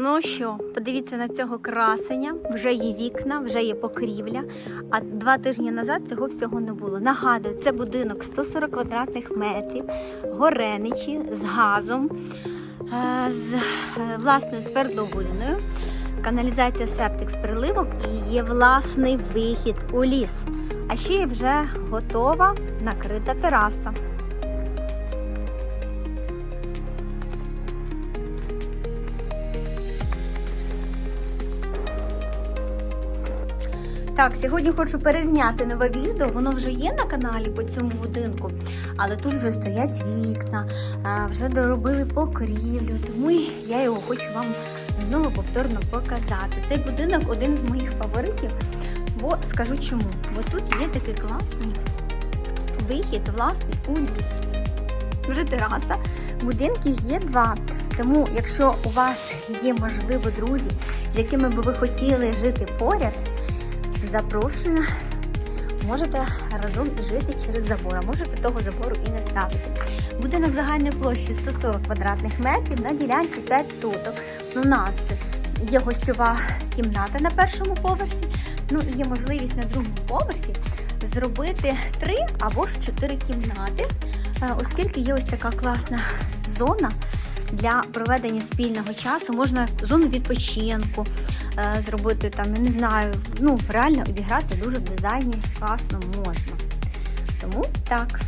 Ну що, подивіться на цього красення. Вже є вікна, вже є покрівля. А два тижні назад цього всього не було. Нагадую, це будинок 140 квадратних метрів, гореничі з газом, е, з е, власною свердловиною, каналізація септик з приливом і є власний вихід у ліс. А ще є вже готова накрита тераса. Так, сьогодні хочу перезняти нове відео. Воно вже є на каналі по цьому будинку, але тут вже стоять вікна, вже доробили покрівлю, тому я його хочу вам знову повторно показати. Цей будинок один з моїх фаворитів, бо скажу чому. Бо тут є такий класний вихід, власний у ліс. Вже тераса. Будинків є два. Тому, якщо у вас є, можливо, друзі, з якими би ви хотіли жити поряд, запрошую. Можете разом жити через забор, а можете того забору і не ставити. Будинок загальною площею 140 квадратних метрів на ділянці 5 соток. У нас є гостьова кімната на першому поверсі, ну і є можливість на другому поверсі зробити 3 або ж 4 кімнати, е, оскільки є ось така класна зона для проведення спільного часу. Можна зону відпочинку е, зробити там, я не знаю, ну реально обіграти дуже в дизайні класно можна. Тому так.